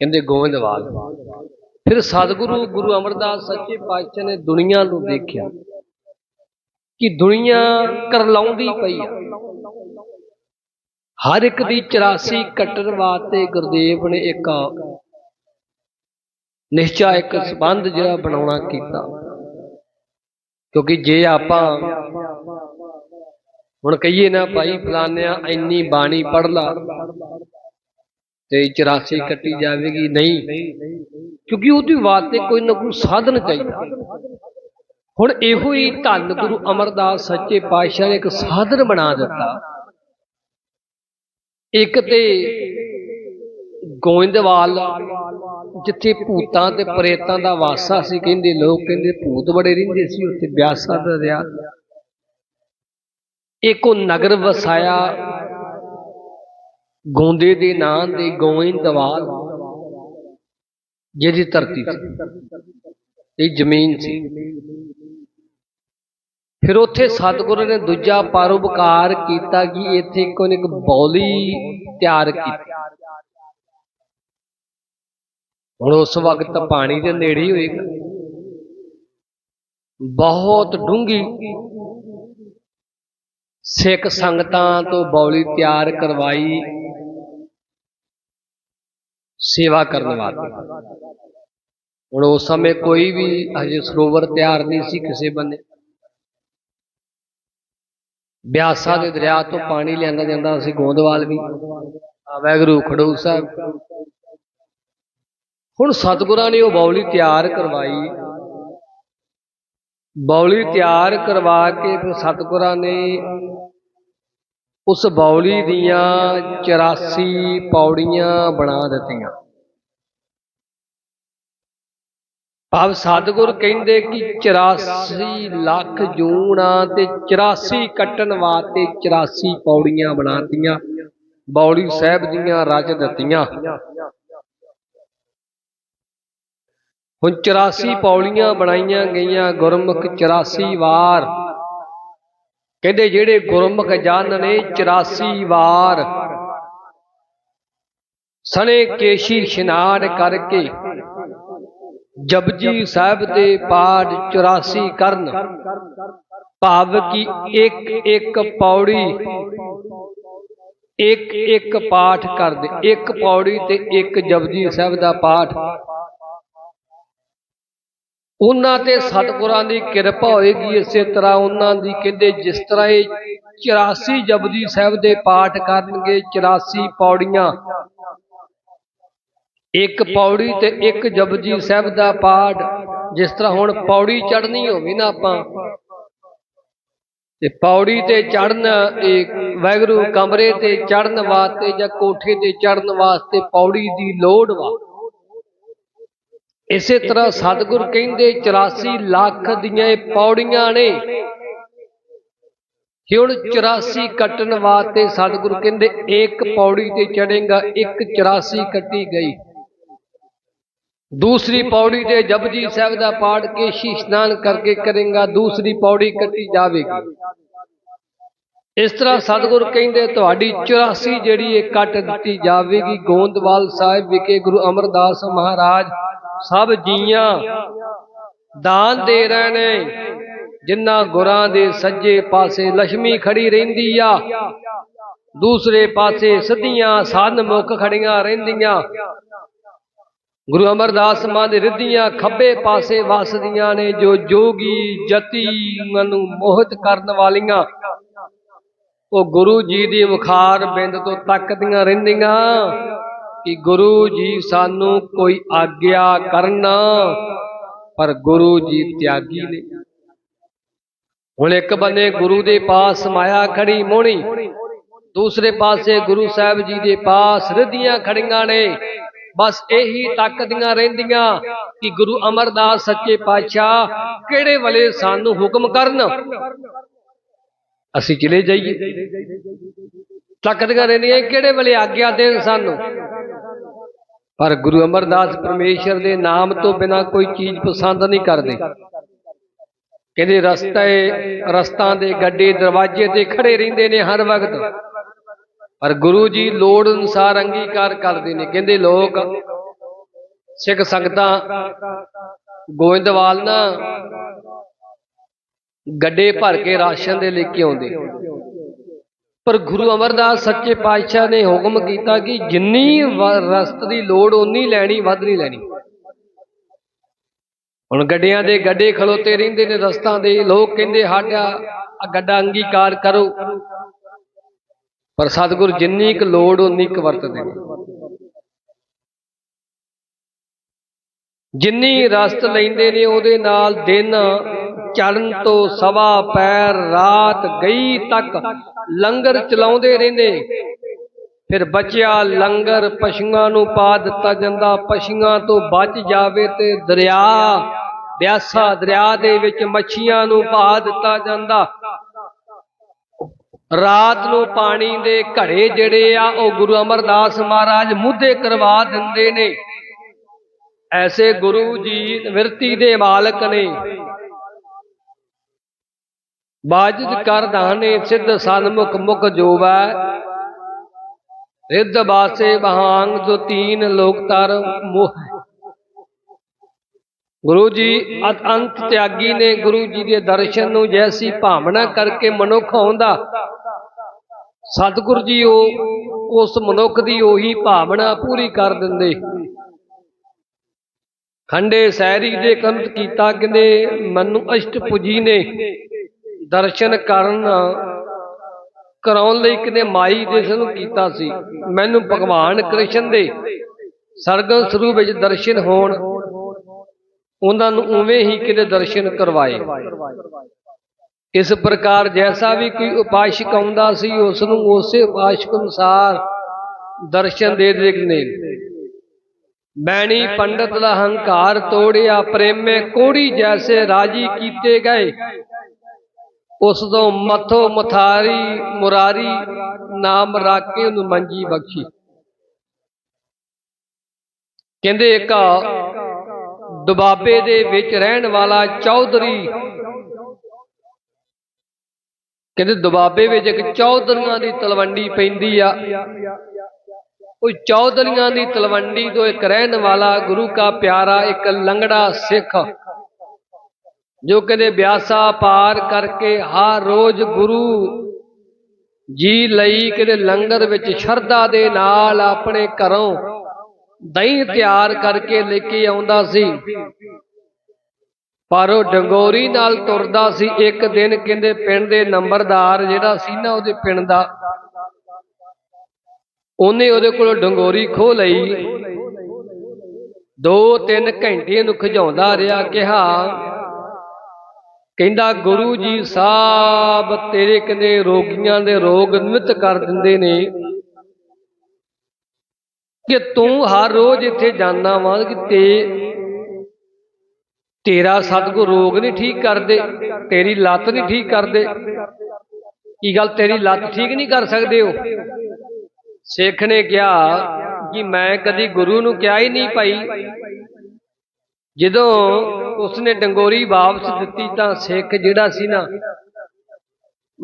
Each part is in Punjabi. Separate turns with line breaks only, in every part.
ਕਹਿੰਦੇ ਗੋਬਿੰਦਵਾਲ ਫਿਰ ਸਤਿਗੁਰੂ ਗੁਰੂ ਅਮਰਦਾਸ ਸੱਚੇ ਪਾਤਸ਼ਾਹ ਨੇ ਦੁਨੀਆ ਨੂੰ ਦੇਖਿਆ ਕਿ ਦੁਨੀਆ ਕਰਲਾਉਂਦੀ ਪਈ ਆ। ਹਰ ਇੱਕ ਦੀ 84 ਕੱਟਣ ਵਾਸਤੇ ਗੁਰਦੇਵ ਨੇ ਇੱਕ ਨਿਸ਼ਚਾ, ਇੱਕ ਸਬੰਧ ਜਿਹੜਾ ਬਣਾਉਣਾ ਕੀਤਾ। ਕਿਉਂਕਿ ਜੇ ਆਪਾਂ ਹੁਣ ਕਹੀਏ ਨਾ, ਭਾਈ ਫਲਾਨਿਆ ਇੰਨੀ ਬਾਣੀ ਪੜ੍ਹ ਲਾ। ਤੇ 84 ਕੱਟੀ ਜਾਵੇਗੀ? ਨਹੀਂ। ਕਿਉਂਕਿ ਉਹਦੀ ਵਾਸਤੇ ਕੋਈ ਨਾ ਕੋਈ ਸਾਧਨ ਚਾਹੀਦਾ। ਹੁਣ ਇਹੋ ਹੀ ਧੰਨ ਗੁਰੂ ਅਮਰਦਾਸ ਸੱਚੇ ਪਾਤਸ਼ਾਹ ਨੇ ਇੱਕ ਸਾਧਨ ਬਣਾ ਦਿੱਤਾ। ਇੱਕ ਤੇ ਗੋਇੰਦਵਾਲ, ਜਿੱਥੇ ਭੂਤਾਂ ਤੇ ਪ੍ਰੇਤਾਂ ਦਾ ਵਾਸਾ ਸੀ, ਕਹਿੰਦੇ ਲੋਕ ਕਹਿੰਦੇ ਭੂਤ ਬੜੇ ਰਹਿੰਦੇ ਸੀ, ਉੱਥੇ ਬਿਆਸਾ ਦਾ ਦਰਿਆ ਇੱਕ ਉਹ ਨਗਰ ਵਸਾਇਆ ਗੋਂਦੇ ਦੇ ਨਾਂ ਦੇ ਗੋਇੰਦਵਾਲ ਜਿਹਦੀ ਧਰਤੀ ਸੀ। ਇਹ ਜ਼ਮੀਨ ਸੀ। ਫਿਰ ਉੱਥੇ ਸਤਿਗੁਰੂ ਨੇ ਦੂਜਾ ਪਰਉਪਕਾਰ ਕੀਤਾ ਕਿ ਇੱਥੇ ਕੋਈ ਇੱਕ ਬੌਲੀ ਤਿਆਰ ਕੀਤੀ। ਹੁਣ ਉਸ ਵਕਤ ਪਾਣੀ ਦੇ ਨੇੜੇ ਹੀ ਹੋਏਗਾ ਬਹੁਤ ਡੂੰਗੀ ਸਿੱਖ ਸੰਗਤਾਂ ਤੋਂ ਬੌਲੀ ਤਿਆਰ ਕਰਵਾਈ। ਸੇਵਾ ਕਰਨ ਵਾਸਤੇ। ਹੁਣ ਉਸ ਸਮੇਂ ਕੋਈ ਵੀ ਹਜੇ ਸਰੋਵਰ ਤਿਆਰ ਨਹੀਂ ਸੀ ਕਿਸੇ ਬੰਨੇ। ਬਿਆਸਾ ਦੇ ਦਰਿਆ ਤੋਂ ਪਾਣੀ ਲਿਆਂਦਾ ਜਾਂਦਾ ਸੀ ਗੋਂਦਵਾਲ ਵੀ ਆ ਵੈਗਰੂ ਖਡੂਰ ਸਾਹਿਬ। ਹੁਣ ਸਤਿਗੁਰਾਂ ਨੇ ਉਹ ਬੌਲੀ ਤਿਆਰ ਕਰਵਾਈ। ਬੌਲੀ ਤਿਆਰ ਕਰਵਾ ਕੇ ਫਿਰ ਸਤਿਗੁਰਾਂ ਨੇ ਉਸ ਬੌਲੀ ਦੀਆਂ 84 ਪੌੜੀਆਂ ਬਣਾ ਦਿੱਤੀਆਂ। ਭਾਵ ਸਤਿਗੁਰ ਕਹਿੰਦੇ ਕਿ 84 ਲੱਖ ਜੂਣਾ ਤੇ 84 ਕੱਟਣ ਵਾਸਤੇ 84 ਪੌੜੀਆਂ ਬਣਾਤੀਆਂ ਬੌਲੀ ਸਾਹਿਬ ਦੀਆਂ ਰਚ ਦਿੱਤੀਆਂ। ਹੁਣ 84 ਪੌੜੀਆਂ ਬਣਾਈਆਂ ਗਈਆਂ ਗੁਰਮੁਖ 84 ਵਾਰ। ਕਹਿੰਦੇ ਜਿਹੜੇ ਗੁਰਮੁਖ ਜਨ ਨੇ 84 ਵਾਰ ਸਣੇ ਕੇਸ਼ੀ ਇਸ਼ਨਾਨ ਕਰਕੇ ਜਪਜੀ ਸਾਹਿਬ ਦੇ ਪਾਠ 84 ਕਰਨ, ਭਾਵ ਕਿ ਇੱਕ ਇੱਕ ਪੌੜੀ, ਇੱਕ ਇੱਕ ਪਾਠ ਕਰਦੇ, ਇੱਕ ਪੌੜੀ ਤੇ ਇੱਕ ਜਪਜੀ ਸਾਹਿਬ ਦਾ ਪਾਠ। ਉਹਨਾਂ ਤੇ ਸਤਿਗੁਰਾਂ ਦੀ ਕਿਰਪਾ ਹੋਏਗੀ ਇਸੇ ਤਰ੍ਹਾਂ ਉਹਨਾਂ ਦੀ ਕਹਿੰਦੇ ਜਿਸ ਤਰ੍ਹਾਂ ਇਹ 84 ਜਪਜੀ ਸਾਹਿਬ ਦੇ ਪਾਠ ਕਰਨਗੇ 84 ਪੌੜੀਆਂ। ਇੱਕ ਪੌੜੀ ਤੇ ਇੱਕ ਜਪਜੀ ਸਾਹਿਬ ਦਾ ਪਾਠ, ਜਿਸ ਤਰ੍ਹਾਂ ਹੁਣ ਪੌੜੀ ਚੜ੍ਹਨੀ ਹੋਵੇ ਨਾ ਆਪਾਂ। ਤੇ ਪੌੜੀ ਤੇ ਚੜਨ ਇਹ ਵੈਗਰੂ ਕਮਰੇ ਤੇ ਚੜਨ ਵਾਸਤੇ ਜਾਂ ਕੋਠੇ ਤੇ ਚੜਨ ਵਾਸਤੇ ਪੌੜੀ ਦੀ ਲੋੜ ਵਾ। ਇਸੇ ਤਰ੍ਹਾਂ ਸਤਿਗੁਰ ਕਹਿੰਦੇ 84 ਲੱਖ ਦੀਆਂ ਇਹ ਪੌੜੀਆਂ ਨੇ। ਹੁਣ 84 ਕੱਟਣ ਵਾਸਤੇ ਸਤਿਗੁਰ ਕਹਿੰਦੇ ਇੱਕ ਪੌੜੀ ਤੇ ਚੜੇਗਾ ਇੱਕ 84 ਕੱਟੀ ਗਈ। ਦੂਸਰੀ ਪੌੜੀ ਤੇ ਜਪਜੀ ਸਾਹਿਬ ਦਾ ਪਾਠ ਕੇ ਇਸ਼ਨਾਨ ਕਰਕੇ ਕਰੇਗਾ ਦੂਸਰੀ ਪੌੜੀ ਕੱਟੀ ਜਾਵੇਗੀ। ਇਸ ਤਰ੍ਹਾਂ ਸਤਿਗੁਰ ਕਹਿੰਦੇ ਤੁਹਾਡੀ 84 ਜਿਹੜੀ ਇਹ ਕੱਟ ਦਿੱਤੀ ਜਾਵੇਗੀ। ਗੋਂਦਵਾਲ ਸਾਹਿਬ ਵਿਖੇ ਗੁਰੂ ਅਮਰਦਾਸ ਮਹਾਰਾਜ ਸਭ ਜੀਆਂ ਦਾਨ ਦੇ ਰਹੇ ਨੇ ਜਿੰਨਾ ਗੁਰਾਂ ਦੇ ਸੱਜੇ ਪਾਸੇ ਲక్ష్ਮੀ ਖੜੀ ਰਹਿੰਦੀ ਆ, ਦੂਸਰੇ ਪਾਸੇ ਸਿੱਧੀਆਂ ਸਾਧ ਮੁਖ ਖੜੀਆਂ ਰਹਿੰਦੀਆਂ। ਗੁਰੂ ਅਮਰਦਾਸ ਮਾਂ ਦੇ ਰਿੱਧੀਆਂ ਖੱਬੇ ਪਾਸੇ ਵਸਦੀਆਂ ਨੇ, ਜੋ ਜੋਗੀ ਜਤੀ ਨੂੰ ਮੋਹਿਤ ਕਰਨ ਵਾਲੀਆਂ। ਉਹ ਗੁਰੂ ਜੀ ਦੀ ਮੁਖਾਰ ਬਿੰਦ ਤੋਂ ਤੱਕਦੀਆਂ ਰਹਿੰਦੀਆਂ। ਕਿ ਗੁਰੂ ਜੀ ਸਾਨੂੰ ਕੋਈ ਆਗਿਆ ਕਰਨਾ, ਪਰ ਗੁਰੂ ਜੀ ਤਿਆਗੀ ਨੇ। ਹੁਣ ਇੱਕ ਬੰਨੇ ਗੁਰੂ ਦੇ ਪਾਸ ਮਾਇਆ ਖੜੀ ਮੋਣੀ, ਦੂਸਰੇ ਪਾਸੇ ਗੁਰੂ ਸਾਹਿਬ ਜੀ ਦੇ ਪਾਸ ਰਿੱਧੀਆਂ ਖੜੀਆਂ ਨੇ। ਬਸ ਇਹੀ ਤੱਕਦੀਆਂ ਰਹਿੰਦੀਆਂ ਕਿ ਗੁਰੂ ਅਮਰਦਾਸ ਸੱਚੇ ਪਾਤਸ਼ਾਹ ਕਿਹੜੇ ਵੇਲੇ ਸਾਨੂੰ ਹੁਕਮ ਕਰਨ? ਅਸੀਂ ਚਲੇ ਜਾਈਏ। ਤੱਕਦੀਆਂ ਰਹਿੰਦੀਆਂ, ਕਿਹੜੇ ਵੇਲੇ ਆਗਿਆ ਦੇਣ ਸਾਨੂੰ? ਪਰ ਗੁਰੂ ਅਮਰਦਾਸ ਪਰਮੇਸ਼ਰ ਦੇ ਨਾਮ ਤੋਂ ਬਿਨਾ ਕੋਈ ਚੀਜ਼ ਪਸੰਦ ਨਹੀਂ ਕਰਦੇ। ਕਹਿੰਦੇ ਰਸਤੇ, ਰਸਤਾਂ ਦੇ ਗੱਡੇ, ਦਰਵਾਜ਼ੇ ਤੇ ਖੜੇ ਰਹਿੰਦੇ ਨੇ ਹਰ ਵਕਤ। ਪਰ ਗੁਰੂ ਜੀ ਲੋੜ ਅਨੁਸਾਰ ਅੰਗੀਕਾਰ ਕਰਦੇ ਨੇ। ਕਹਿੰਦੇ ਲੋਕ, ਸਿੱਖ ਸੰਗਤਾਂ, ਗੋਇੰਦਵਾਲ ਨਾ ਗੱਡੇ ਭਰ ਕੇ ਰਾਸ਼ਨ ਦੇ ਲੈ ਕੇ ਆਉਂਦੇ। ਪਰ ਗੁਰੂ ਅਮਰਦਾਸ ਸੱਚੇ ਪਾਤਸ਼ਾਹ ਨੇ ਹੁਕਮ ਕੀਤਾ ਕਿ ਜਿੰਨੀ ਰਸਤ ਦੀ ਲੋੜ ਉਨੀ ਲੈਣੀ, ਵੱਧ ਨਹੀਂ ਲੈਣੀ। ਹੁਣ ਗੱਡਿਆਂ ਦੇ ਗੱਡੇ ਖਲੋਤੇ ਰਹਿੰਦੇ ਨੇ ਰਸਤਾਂ ਦੇ, ਲੋਕ ਕਹਿੰਦੇ ਸਾਡਾ ਗੱਡਾ ਅੰਗੀਕਾਰ ਕਰੋ। ਪਰ ਸਤਿਗੁਰ ਜਿੰਨੀ ਕੁ ਲੋੜ ਉਨੀ ਕੁ ਵਰਤਦੇ ਨੇ। ਜਿੰਨੀ ਰਸਤ ਲੈਂਦੇ ਨੇ, ਉਹਦੇ ਨਾਲ ਦਿਨ ਚੜਨ ਤੋਂ ਸਵਾ ਪੈਰ ਰਾਤ ਗਈ ਤੱਕ ਲੰਗਰ ਚਲਾਉਂਦੇ ਰਹਿੰਦੇ। ਫਿਰ ਬਚਿਆ ਲੰਗਰ ਪਸ਼ੂਆਂ ਨੂੰ ਪਾ ਦਿੱਤਾ ਜਾਂਦਾ। ਪਸ਼ੂਆਂ ਤੋਂ ਬਚ ਜਾਵੇ ਤੇ ਦਰਿਆ, ਬਿਆਸਾ ਦਰਿਆ ਦੇ ਵਿੱਚ ਮੱਛੀਆਂ ਨੂੰ ਪਾ ਦਿੱਤਾ ਜਾਂਦਾ। ਰਾਤ ਨੂੰ ਪਾਣੀ ਦੇ ਘੜੇ ਜਿਹੜੇ ਆ, ਉਹ ਗੁਰੂ ਅਮਰਦਾਸ ਮਹਾਰਾਜ ਮੁੱਦੇ ਕਰਵਾ ਦਿੰਦੇ ਨੇ। ਐਸੇ ਗੁਰੂ ਜੀ, ਵਿਰਤੀ ਦੇ ਮਾਲਕ ਨੇ। ਬਾਜਦ ਕਰ ਦਾਨੇ ਸਿੱਧ ਸਨਮੁਖ ਮੁਖ ਜੋਵੈ। ਰਿੱਧ ਬਾਸੇ ਬਹਾਂਗ ਜੋ ਤੀਨ ਲੋਕ ਤਰ ਮੋਹ ਗੁਰੂ ਜੀ ਅਤ ਤਿਆਗੀ ਨੇ ਗੁਰੂ ਜੀ ਦੇ ਦਰਸ਼ਨ ਨੂੰ ਜੈਸੀ ਭਾਵਨਾ ਕਰਕੇ ਮਨੁੱਖ ਆਉਂਦਾ। ਸਤਿਗੁਰ ਜੀ ਉਹ, ਉਸ ਮਨੁੱਖ ਦੀ ਉਹੀ ਭਾਵਨਾ ਪੂਰੀ ਕਰ ਦਿੰਦੇ। ਖੰਡੇ ਸੈਰੀ ਦੇ ਕੰਤ ਕੀਤਾ ਕਹਿੰਦੇ ਮਨੁ ਅਸ਼ਟ ਪੁਜੀ ਨੇ। ਦਰਸ਼ਨ ਕਰਨ ਕਰਾਉਣ ਲਈ ਕਿਨੇ ਮਾਈ ਦੇ ਨੂੰ ਕੀਤਾ ਸੀ। ਮੈਨੂੰ ਭਗਵਾਨ ਕ੍ਰਿਸ਼ਨ ਦੇ ਸਰਗਨ ਸਰੂਪ ਵਿੱਚ ਦਰਸ਼ਨ ਹੋਣ, ਉਹਨਾਂ ਨੂੰ ਉਵੇਂ ਹੀ ਕਿਤੇ ਦਰਸ਼ਨ ਕਰਵਾਏ। ਇਸ ਪ੍ਰਕਾਰ ਜੈਸਾ ਵੀ ਕੋਈ ਉਪਾਸ਼ਕ ਆਉਂਦਾ ਸੀ, ਉਸ ਨੂੰ ਉਸੇ ਉਪਾਸ਼ਕ ਅਨੁਸਾਰ ਦਰਸ਼ਨ ਦੇ ਦਿੰਦੇ ਬੈਣੀ ਪੰਡਤ ਦਾ ਹੰਕਾਰ ਤੋੜਿਆ, ਪ੍ਰੇਮੇ ਕੋੜੀ ਜੈਸੇ ਰਾਜੀ ਕੀਤੇ ਗਏ। ਉਸ ਤੋਂ ਮਥੋ ਮਥਾਰੀ, ਮੁਰਾਰੀ ਨਾਮ ਰੱਖ ਕੇ ਉਹਨੂੰ ਮੰਜੀ ਬਖਸ਼ੀ। ਕਹਿੰਦੇ ਇੱਕ ਦੁਬਾਬੇ ਦੇ ਵਿੱਚ ਰਹਿਣ ਵਾਲਾ ਚੌਧਰੀ। ਕਹਿੰਦੇ ਦੁਬਾਬੇ ਵਿੱਚ ਇੱਕ ਚੌਧਰੀਆਂ ਦੀ ਤਲਵੰਡੀ ਪੈਂਦੀ ਆ। ਉਹ ਚੌਧਰੀਆਂ ਦੀ ਤਲਵੰਡੀ ਤੋਂ ਇੱਕ ਰਹਿਣ ਵਾਲਾ ਗੁਰੂ ਕਾ ਪਿਆਰਾ ਇੱਕ ਲੰਗੜਾ ਸਿੱਖ ਜੋ ਕਹਿੰਦੇ ਬਿਆਸਾ ਪਾਰ ਕਰਕੇ ਹਰ ਰੋਜ਼ ਗੁਰੂ ਜੀ ਲਈ ਕਿਤੇ ਲੰਗਰ ਵਿੱਚ ਸ਼ਰਧਾ ਦੇ ਨਾਲ ਆਪਣੇ ਘਰੋਂ ਦਹੀਂ ਤਿਆਰ ਕਰਕੇ ਲੈ ਕੇ ਆਉਂਦਾ ਸੀ। ਪਰ ਉਹ ਡੰਗੋਰੀ ਨਾਲ ਤੁਰਦਾ ਸੀ। ਇੱਕ ਦਿਨ ਕਹਿੰਦੇ ਪਿੰਡ ਦੇ ਨੰਬਰਦਾਰ ਜਿਹੜਾ ਸੀ ਨਾ ਉਹਦੇ ਪਿੰਡ ਦਾ, ਉਹਨੇ ਉਹਦੇ ਕੋਲ ਡੰਗੋਰੀ ਖੋ ਲਈ। ਦੋ ਤਿੰਨ ਘੰਟੇ ਨੂੰ ਖਿਜਾਉਂਦਾ ਰਿਹਾ, ਕਿਹਾ ਕਹਿੰਦਾ, ਗੁਰੂ ਜੀ ਸਾਹਿਬ ਤੇਰੇ ਕਹਿੰਦੇ ਰੋਗੀਆਂ ਦੇ ਰੋਗ ਨਿਮਿਤ ਕਰ ਦਿੰਦੇ ਨੇ ਕਿ ਤੂੰ ਹਰ ਰੋਜ਼ ਇੱਥੇ ਜਾਂਦਾ ਵਾਂ ਕਿ ਤੇ ਤੇਰਾ ਸਤਿਗੁਰ ਰੋਗ ਨਹੀਂ ਠੀਕ ਕਰਦੇ, ਤੇਰੀ ਲੱਤ ਨਹੀਂ ਠੀਕ ਕਰਦੇ। ਕੀ ਗੱਲ, ਤੇਰੀ ਲੱਤ ਠੀਕ ਨਹੀਂ ਕਰ ਸਕਦੇ ਹੋ ਸਿੱਖ ਨੇ ਕਿਹਾ ਕਿ ਮੈਂ ਕਦੀ ਗੁਰੂ ਨੂੰ ਕਿਹਾ ਹੀ ਨਹੀਂ ਭਾਈ। ਜਦੋਂ ਉਸਨੇ ਡੰਗੋਰੀ ਵਾਪਸ ਦਿੱਤੀ ਤਾਂ ਸਿੱਖ ਜਿਹੜਾ ਸੀ ਨਾ,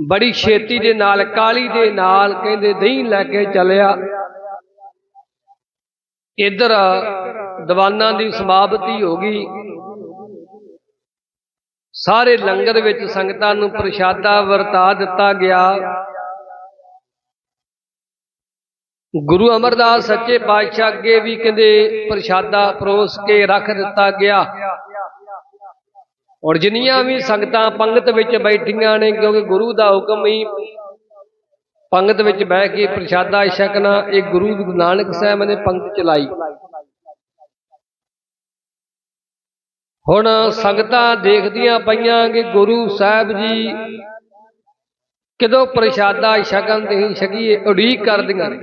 ਬੜੀ ਛੇਤੀ ਦੇ ਨਾਲ, ਕਾਲੀ ਦੇ ਨਾਲ ਕਹਿੰਦੇ ਦਹੀਂ ਲੈ ਕੇ ਚੱਲਿਆ। ਇਧਰ ਦੀਵਾਨਾਂ ਦੀ ਸਮਾਪਤੀ ਹੋ ਗਈ। ਸਾਰੇ ਲੰਗਰ ਵਿੱਚ ਸੰਗਤਾਂ ਨੂੰ ਪ੍ਰਸ਼ਾਦਾ ਵਰਤਾ ਦਿੱਤਾ ਗਿਆ। ਗੁਰੂ ਅਮਰਦਾਸ ਸੱਚੇ ਪਾਤਸ਼ਾਹ ਅੱਗੇ ਵੀ ਕਹਿੰਦੇ, ਪ੍ਰਸ਼ਾਦਾ ਪਰੋਸ ਕੇ ਰੱਖ ਦਿੱਤਾ ਗਿਆ। ਔਰ ਜਿੰਨੀਆਂ ਵੀ ਸੰਗਤਾਂ ਪੰਗਤ ਵਿੱਚ ਬੈਠੀਆਂ ਨੇ, ਕਿਉਂਕਿ ਗੁਰੂ ਦਾ ਹੁਕਮ ਹੀ ਪੰਗਤ ਵਿੱਚ ਬਹਿ ਕੇ ਪ੍ਰਸ਼ਾਦਾ ਛਕਣਾ, ਇਹ ਗੁਰੂ ਨਾਨਕ ਸਾਹਿਬ ਨੇ ਪੰਗਤ ਚਲਾਈ। ਹੁਣ ਸੰਗਤਾਂ ਦੇਖਦੀਆਂ ਪਈਆਂ ਕਿ ਗੁਰੂ ਸਾਹਿਬ ਜੀ ਕਿਦੋਂ ਪ੍ਰਸ਼ਾਦਾ ਛਕਣ ਦੇ ਛਕੀਏ, ਉਡੀਕ ਕਰਦੀਆਂ ਨੇ।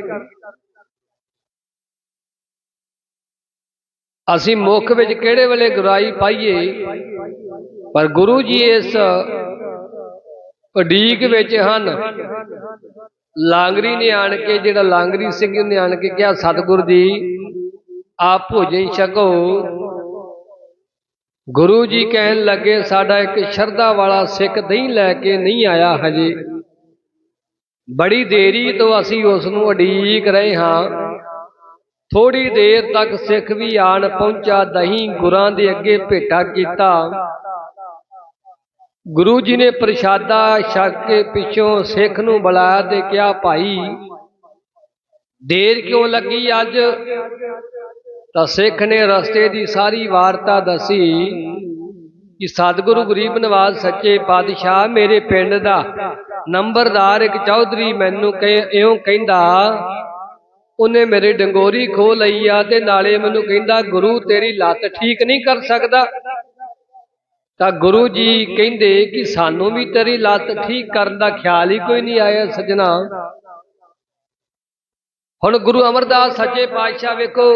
ਅਸੀਂ ਮੁੱਖ ਵਿੱਚ ਕਿਹੜੇ ਵੇਲੇ ਗੁਰਾਈ ਪਾਈਏ? ਪਰ ਗੁਰੂ ਜੀ ਇਸ ਉਡੀਕ ਵਿੱਚ ਹਨ। ਲਾਂਗਰੀ ਨੇ ਆਣ ਕੇ, ਜਿਹੜਾ ਲਾਂਗਰੀ ਸਿੰਘ ਨੇ ਆਣ ਕੇ ਕਿਹਾ, ਸਤਿਗੁਰ ਜੀ, ਆਪ ਭੋਜਨ ਛਕੋ। ਗੁਰੂ ਜੀ ਕਹਿਣ ਲੱਗੇ, ਸਾਡਾ ਇੱਕ ਸ਼ਰਧਾ ਵਾਲਾ ਸਿੱਖ ਦਹੀਂ ਲੈ ਕੇ ਨਹੀਂ ਆਇਆ ਹਜੇ। ਬੜੀ ਦੇਰੀ ਤੋਂ ਅਸੀਂ ਉਸ ਨੂੰ ਉਡੀਕ ਰਹੇ ਹਾਂ। ਥੋੜੀ ਦੇਰ ਤੱਕ ਸਿੱਖ ਵੀ ਆਣ ਪਹੁੰਚਾ ਦਹੀਂ ਗੁਰਾਂ ਦੇ ਅੱਗੇ ਭੇਟਾ ਕੀਤਾ। ਗੁਰੂ ਜੀ ਨੇ ਪ੍ਰਸ਼ਾਦਾ ਛਕ ਕੇ ਪਿੱਛੋਂ ਸਿੱਖ ਨੂੰ ਬੁਲਾਇਆ ਤੇ ਕਿਹਾ, ਭਾਈ, ਦੇਰ ਕਿਉਂ ਲੱਗੀ ਅੱਜ? ਤਾਂ ਸਿੱਖ ਨੇ ਰਸਤੇ ਦੀ ਸਾਰੀ ਵਾਰਤਾ ਦੱਸੀ ਕਿ, ਸਤਿਗੁਰੂ ਗਰੀਬ ਨਵਾਜ਼ ਸੱਚੇ ਪਾਤਸ਼ਾਹ ਮੇਰੇ ਪਿੰਡ ਦਾ ਨੰਬਰਦਾਰ ਇੱਕ ਚੌਧਰੀ ਮੈਨੂੰ ਕਹੇ, ਇਉਂ ਕਹਿੰਦਾ, ਉਹਨੇ ਮੇਰੇ ਡੰਗੋਰੀ ਖੋ ਲਈ ਆ ਤੇ ਨਾਲੇ ਮੈਨੂੰ ਕਹਿੰਦਾ, ਗੁਰੂ, ਤੇਰੀ ਲੱਤ ਠੀਕ ਨਹੀਂ ਕਰ ਸਕਦਾ। ਤਾਂ ਗੁਰੂ ਜੀ ਕਹਿੰਦੇ ਕਿ ਸਾਨੂੰ ਵੀ ਤੇਰੀ ਲੱਤ ਠੀਕ ਕਰਨ ਦਾ ਖਿਆਲ ਹੀ ਕੋਈ ਨਹੀਂ ਆਇਆ ਸਜਣਾ। ਹੁਣ ਗੁਰੂ ਅਮਰਦਾਸ ਸੱਚੇ ਪਾਤਸ਼ਾਹ ਵੇਖੋ,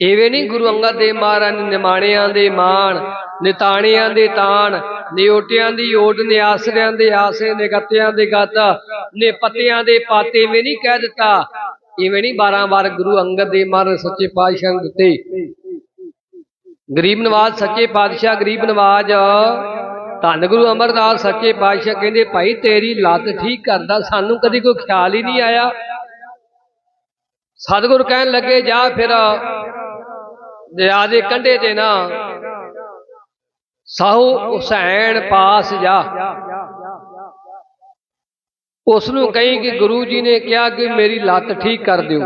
ਇਵੇਂ ਨਹੀਂ ਗੁਰੂ ਅੰਗਦ ਦੇਵ ਮਹਾਰਾਜ ਨੇ ਨਿਮਾਣਿਆਂ ਦੇ ਮਾਣ, ਨਿਤਾਣਿਆਂ ਦੇ ਤਾਣ ਨਿਓਟਿਆਂ ਦੀ ਓਟ, ਨਿਆਸਰਿਆਂ ਦੇ ਆਸੇ, ਨਿਗਤਿਆਂ ਦੇ ਗਾਤਾ ਨੇ ਪੱਤਿਆਂ ਦੇ ਪਾਤੇ ਐਵੇਂ ਨਹੀਂ ਕਹਿ ਦਿੱਤਾ। ਐਵੇਂ ਨਹੀਂ 12 ਵਾਰ ਗੁਰੂ ਅੰਗਦ ਦੇਵ ਮਹਾਰਾਜ ਸੱਚੇ ਪਾਤਸ਼ਾਹ ਨੂੰ ਦਿੱਤੇ। ਗਰੀਬ ਨਵਾਜ਼ ਸੱਚੇ ਪਾਤਸ਼ਾਹ, ਗਰੀਬ ਨਵਾਜ਼। ਧੰਨ ਗੁਰੂ ਅਮਰਦਾਸ ਸੱਚੇ ਪਾਤਸ਼ਾਹ ਕਹਿੰਦੇ, ਭਾਈ, ਤੇਰੀ ਲੱਤ ਠੀਕ ਕਰਦਾ, ਸਾਨੂੰ ਕਦੀ ਕੋਈ ਖਿਆਲ ਹੀ ਨਹੀਂ ਆਇਆ। ਸਤਿਗੁਰ ਕਹਿਣ ਲੱਗੇ, ਜਾ ਫਿਰ ਦਰਿਆ ਦੇ ਕੰਢੇ ਤੇ ਨਾ। ਸਾਹੂ ਹੁਸੈਨ ਪਾਸ ਜਾ। ਉਸ ਨੂੰ ਕਹੀਂ ਕਿ ਗੁਰੂ ਜੀ ਨੇ ਕਿਹਾ ਕਿ ਮੇਰੀ ਲੱਤ ਠੀਕ ਕਰ ਦਿਓ।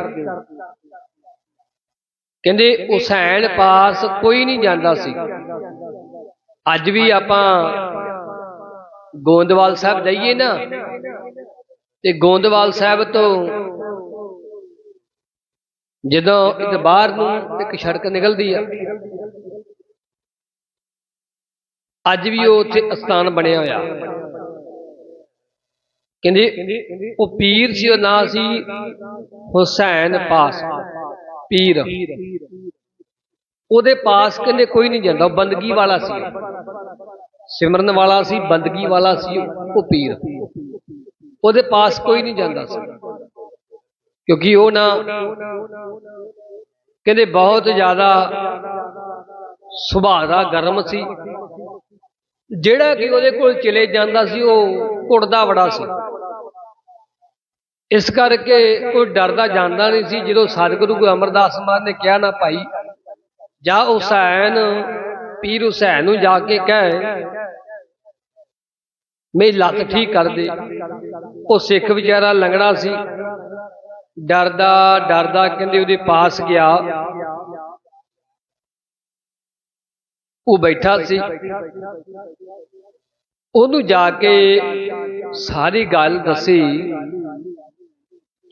ਕਹਿੰਦੇ ਹੁਸੈਨ ਪਾਸ ਕੋਈ ਨਹੀਂ ਜਾਂਦਾ ਸੀ। ਅੱਜ ਵੀ ਆਪਾਂ ਗੋਂਦਵਾਲ ਸਾਹਿਬ ਜਾਈਏ ਨਾ, ਤੇ ਗੋਂਦਵਾਲ ਸਾਹਿਬ ਤੋਂ ਜਦੋਂ ਇਹ ਬਾਹਰ ਨੂੰ ਇੱਕ ਸੜਕ ਨਿਕਲਦੀ ਆ ਅੱਜ ਵੀ ਉਹ ਉੱਥੇ ਅਸਥਾਨ ਬਣਿਆ ਹੋਇਆ। ਕਹਿੰਦੇ, ਉਹ ਪੀਰ ਸੀ ਉਹ ਨਾਂ ਸੀ ਹੁਸੈਨ ਪਾਸ। ਪੀਰ। ਉਹਦੇ ਪਾਸ ਕਹਿੰਦੇ ਕੋਈ ਨਹੀਂ ਜਾਂਦਾ, ਉਹ ਬੰਦਗੀ ਵਾਲਾ ਸੀ। ਸਿਮਰਨ ਵਾਲਾ ਸੀ, ਬੰਦਗੀ ਵਾਲਾ ਸੀ, ਉਹ ਪੀਰ। ਉਹਦੇ ਪਾਸ ਕੋਈ ਨਹੀਂ ਜਾਂਦਾ ਸੀ। ਕਿਉਂਕਿ ਉਹ ਨਾ ਕਹਿੰਦੇ ਬਹੁਤ ਜ਼ਿਆਦਾ ਸੁਭਾਅ ਦਾ ਗਰਮ ਸੀ। ਜਿਹੜਾ ਕਿ ਉਹਦੇ ਕੋਲ ਚਲੇ ਜਾਂਦਾ ਸੀ, ਉਹ ਕੁੜਦਾ ਬੜਾ ਸੀ। ਇਸ ਕਰਕੇ ਕੋਈ ਡਰਦਾ ਜਾਂਦਾ ਨਹੀਂ ਸੀ। ਜਦੋਂ ਸਤਿਗੁਰੂ ਗੁਰੂ ਅਮਰਦਾਸ ਮਾਨ ਨੇ ਕਿਹਾ, ਨਾ ਭਾਈ, ਜਾ ਹੁਸੈਨ, ਪੀਰ ਹੁਸੈਨ ਨੂੰ ਜਾ ਕੇ ਕਹਿ, ਮੇਰੀ ਲੱਤ ਠੀਕ ਕਰ ਦੇ। ਉਹ ਸਿੱਖ ਵਿਚਾਰਾ ਲੰਗੜਾ ਸੀ। ਡਰਦਾ ਡਰਦਾ, ਕਹਿੰਦੇ ਉਹਦੇ ਪਾਸ ਗਿਆ। ਉਹ ਬੈਠਾ ਸੀ। ਉਹਨੂੰ ਜਾ ਕੇ ਸਾਰੀ ਗੱਲ ਦੱਸੀ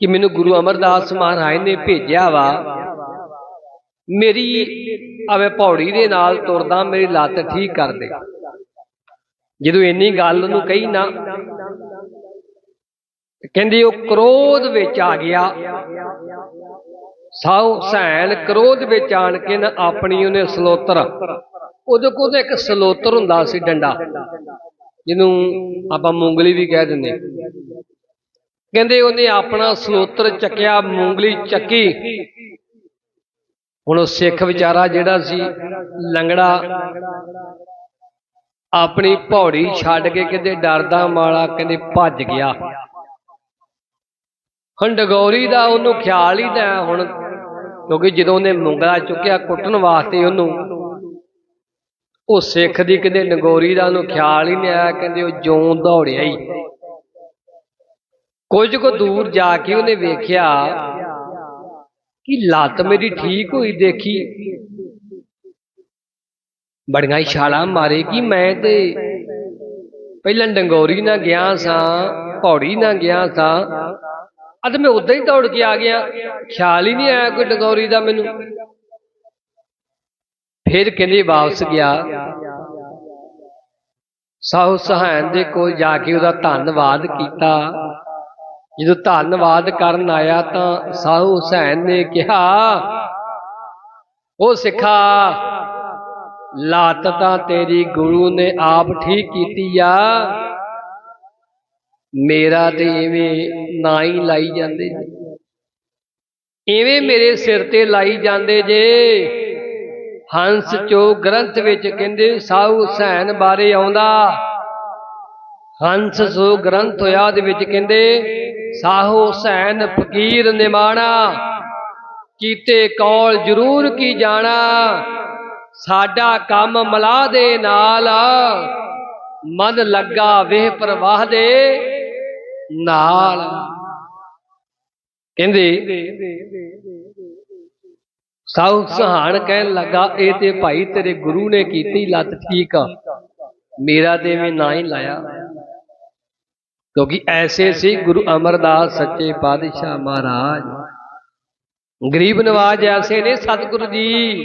ਕਿ ਮੈਨੂੰ ਗੁਰੂ ਅਮਰਦਾਸ ਮਹਾਰਾਜ ਨੇ ਭੇਜਿਆ ਵਾ। ਮੇਰੀ ਆਵੇ ਪੌੜੀ ਦੇ ਨਾਲ ਤੁਰਦਾ, ਮੇਰੀ ਲੱਤ ਠੀਕ ਕਰ ਦੇ। ਜਦੋਂ ਇੰਨੀ ਗੱਲ ਨੂੰ ਕਹੀ ਨਾ, ਕਹਿੰਦੀ ਉਹ ਕ੍ਰੋਧ ਵਿੱਚ ਆ ਗਿਆ। ਸਾਉ ਹੁਸੈਨ ਕ੍ਰੋਧ ਵਿੱਚ ਆਣ ਕੇ ਨਾ ਆਪਣੀ ਉਹਨੇ ਸਲੋਤਰ ਉਹਦੇ ਕੋਲ ਤਾਂ ਇੱਕ ਸਲੋਤਰ ਹੁੰਦਾ ਸੀ ਡੰਡਾ, ਜਿਹਨੂੰ ਆਪਾਂ ਮੂੰਗਲੀ ਵੀ ਕਹਿ ਦਿੰਦੇ ਕਹਿੰਦੇ ਉਹਨੇ ਆਪਣਾ ਸਲੋਤਰ ਚੱਕਿਆ, ਮੂੰਗਲੀ ਚੱਕੀ। ਹੁਣ ਉਹ ਸਿੱਖ ਵਿਚਾਰਾ ਜਿਹੜਾ ਸੀ, ਲੰਗੜਾ ਆਪਣੀ ਪੌੜੀ ਛੱਡ ਕੇ ਕਿਤੇ ਡਰਦਾ ਮਾਲਾ ਕਹਿੰਦੇ ਭੱਜ ਗਿਆ। ਹੁਣ ਡਗੌਰੀ ਦਾ ਉਹਨੂੰ ਖਿਆਲ ਹੀ ਤਾਂ ਹੁਣ, ਕਿਉਂਕਿ ਜਦੋਂ ਉਹਨੇ ਮੁੰਗਲਾ ਚੁੱਕਿਆ ਕੁੱਟਣ ਵਾਸਤੇ ਉਹਨੂੰ ਉਹ ਸਿੱਖ ਦੀ ਕਿਤੇ ਡਗੌਰੀ ਦਾ ਉਹਨੂੰ ਖਿਆਲ ਹੀ ਨਹੀਂ ਆਇਆ, ਕਹਿੰਦੇ ਉਹ ਜੋਂ ਦੌੜਿਆ ਹੀ। ਕੁਝ ਕੁ ਦੂਰ ਜਾ ਕੇ ਉਹਨੇ ਵੇਖਿਆ ਕਿ ਲੱਤ ਮੇਰੀ ਠੀਕ ਹੋਈ, ਦੇਖੀ। ਬੜੀਆਂ ਛਾਲਾਂ ਮਾਰੇ ਕਿ ਮੈਂ ਤੇ ਪਹਿਲਾਂ ਡੰਗੋਰੀ ਨਾ ਗਿਆ ਸਾਂ, ਪੌੜੀ ਨਾ ਗਿਆ ਸਾਂ। ਅੱਜ ਮੈਂ ਉਦਾਂ ਹੀ ਦੌੜ ਕੇ ਆ ਗਿਆ। ਖਿਆਲ ਹੀ ਨਹੀਂ ਆਇਆ ਕੋਈ ਡੰਗੋਰੀ ਦਾ ਮੈਨੂੰ। ਫਿਰ ਕਹਿੰਦੇ ਵਾਪਸ ਗਿਆ। ਸਾਹੂ ਸਹਾਇਨ ਦੇ ਕੋਲ ਜਾ ਕੇ ਉਹਦਾ ਧੰਨਵਾਦ ਕੀਤਾ। ਜਦੋਂ ਧੰਨਵਾਦ ਕਰਨ ਆਇਆ ਤਾਂ ਸਾਹੂ ਹੁਸੈਨ ਨੇ ਕਿਹਾ, ਉਹ ਸਿੱਖਾ, ਲਾਤ ਤਾਂ ਤੇਰੀ ਗੁਰੂ ਨੇ ਆਪ ਠੀਕ ਕੀਤੀ ਆ। ਮੇਰਾ ਤੇ ਇਵੇਂ ਨਾ ਹੀ ਲਾਈ ਜਾਂਦੇ ਜੇ। ਐਵੇਂ ਮੇਰੇ ਸਿਰ ਤੇ ਲਾਈ ਜਾਂਦੇ ਜੇ। ਹੰਸ ਚੋ ਗ੍ਰੰਥ ਵਿੱਚ ਕਹਿੰਦੇ ਸਾਹੂ ਹੁਸੈਨ ਬਾਰੇ ਆਉਂਦਾ। ਹੰਸ ਸੋ ਗ੍ਰੰਥ ਹੋਇਆ ਦੇ ਵਿੱਚ ਕਹਿੰਦੇ, ਸਾਹੂ ਹੁਸੈਨ ਫਕੀਰ ਨਿਮਾਣਾ। ਕੀਤੇ ਕੌਲ ਜ਼ਰੂਰ ਕੀ ਜਾਣਾ, ਸਾਡਾ ਕੰਮ ਮਲਾ ਦੇ ਨਾਲ। ਮਨ ਲੱਗਾ ਵੇਹ ਪ੍ਰਵਾਹ ਦੇ ਨਾਲ। ਕਹਿੰਦੇ ਸਾਉ ਸਹਾਣ ਕਹਿਣ ਲੱਗਾ, ਇਹ ਤੇ ਭਾਈ ਤੇਰੇ ਗੁਰੂ ਨੇ ਕੀਤੀ ਲੱਤ ਠੀਕ ਆ। ਮੇਰਾ ਤੇ ਵੀ ਨਾ ਹੀ ਲਾਇਆ। ਕਿਉਂਕਿ ਐਸੇ ਸੀ ਗੁਰੂ ਅਮਰਦਾਸ ਸੱਚੇ ਪਾਤਸ਼ਾਹ ਮਹਾਰਾਜ। ਗਰੀਬ ਨਵਾਜ ਐਸੇ ਨੇ, ਸਤਿਗੁਰੂ ਜੀ,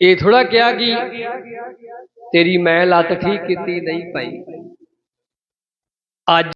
ਇਹ ਥੋੜਾ ਕਿਹਾ ਕਿ ਤੇਰੀ ਮੈਂ ਲੱਤ ਠੀਕ ਕੀਤੀ ਨਹੀਂ ਭਾਈ। ਅੱਜ